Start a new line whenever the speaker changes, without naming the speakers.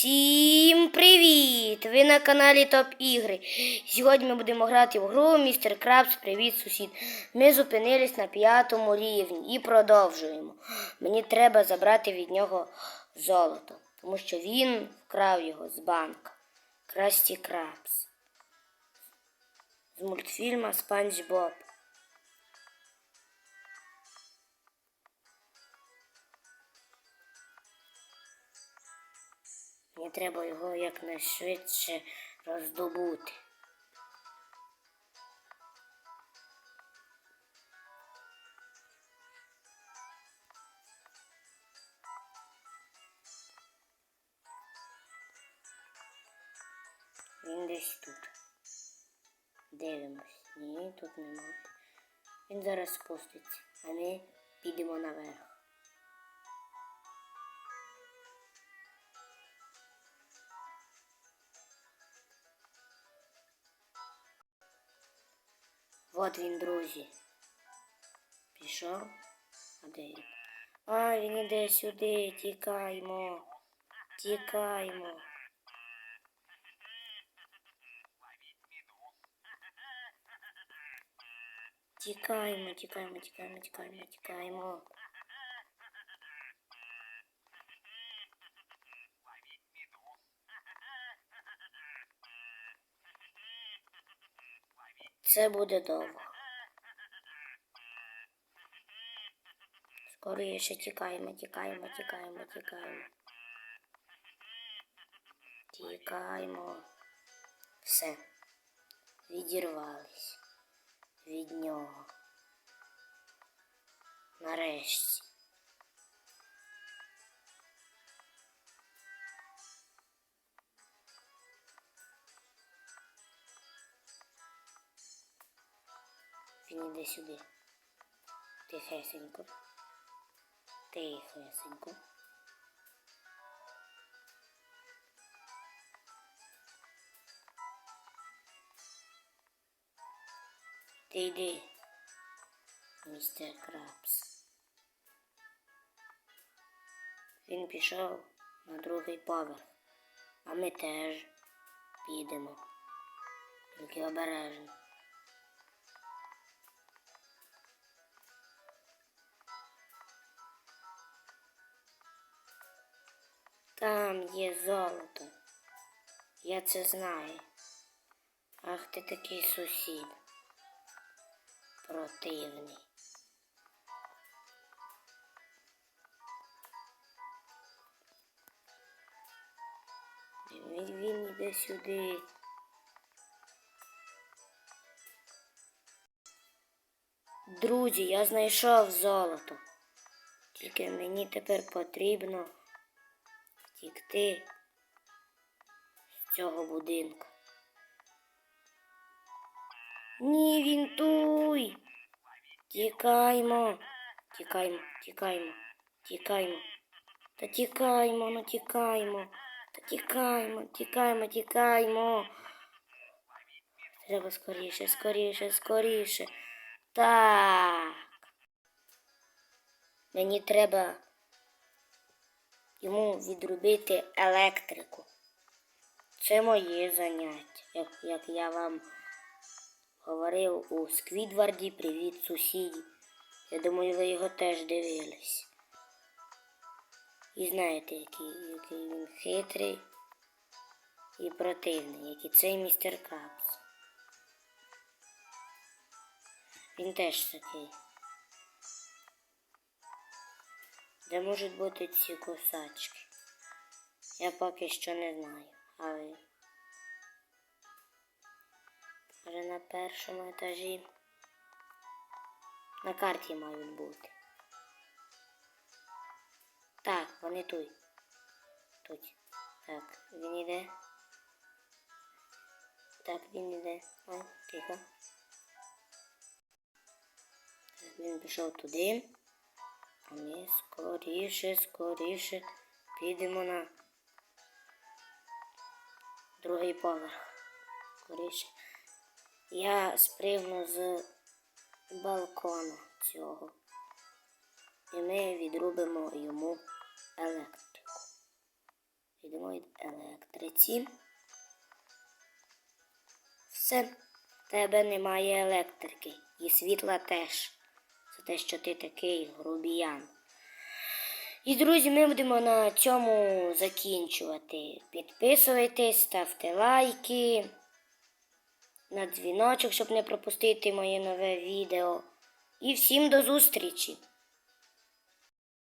Всім привіт! Ви на каналі Топ Ігри. Сьогодні ми будемо грати в гру Містер Крабс Привіт сусід. Ми зупинились на п'ятому рівні і продовжуємо. Мені треба забрати від нього золото, тому що він вкрав його з банка. Красті Крабс. З мультфільма Спанч Боб. Мені треба його якнайшвидше роздобути. Він десь тут. Дивимось. Ні, тут немає. Він зараз спуститься, а ми підемо наверх. От він, друзі. Пішов. А де він? А, він іде сюди. Тікаймо. Тікаймо. Тікаємо, тікаємо, тікаємо, тікаємо, тікаємо. Це буде довго. Скоріше тікаємо, тікаємо, тікаємо, тікаємо. Тікаємо. Все. Відірвались від нього. Нарешті. Він іде сюди. Тихесенько. Тихесенько. Ти йди, містер Крабс. Він пішов на другий поверх, а ми теж підемо. Тільки обережно. Там є золото. Я це знаю. Ах ти такий сусід. Противний. Він, він іде сюди. Друзі, я знайшов золото. Тільки мені тепер потрібно втікти з цього будинку. Ні, він туй. Тікаймо. Тікаймо, тікаймо, тікаймо. Та тікаймо, ну тікаймо. Та тікаймо, тікаймо, тікаймо. Треба скоріше, скоріше, скоріше. Так. Мені треба йому відробити електрику. Це моє заняття, як, як я вам говорив у Сквідварді Привіт сусіді. Я думаю, ви його теж дивились. І знаєте, який, який він хитрий і противний, як і цей містер Крабс. Він теж такий. Де можуть бути ці кусачки? Я поки що не знаю, але може на першому етажі на карті мають бути. Так, вони тут. Тут. Так, він іде. Так, він іде. О, тихо. Так, він пішов туди. Ми скоріше, скоріше підемо на другий поверх. Скоріше. Я спригну з балкона цього. І ми відрубимо йому електрику. Йдемо від електриці. Все, в тебе немає електрики і світла теж. За те, що ти такий грубіян. І, друзі, ми будемо на цьому закінчувати. Підписуйтесь, ставте лайки на дзвіночок, щоб не пропустити моє нове відео. І всім до зустрічі!